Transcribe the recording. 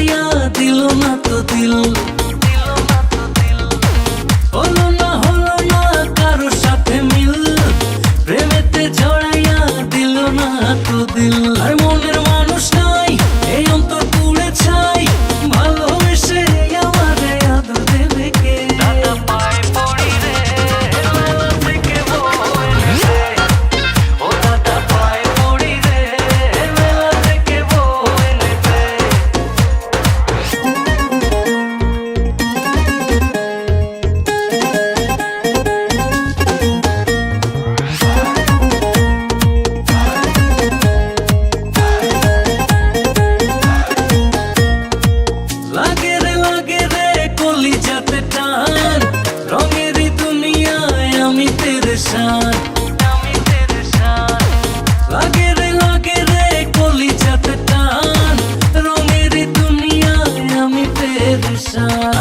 ছাড়িয়া দিল না তো দিল। হলো না হলো না কারও সাথে মিল। প্রেমেতে ছড়াইয়া দিল না তো দিল। আমি তেরে সাথ আমি তেরে সাথ লাগে রে লাগে রে কলি যাতে টান। রঙের দুনিয়ায় আমি তেরে সাথ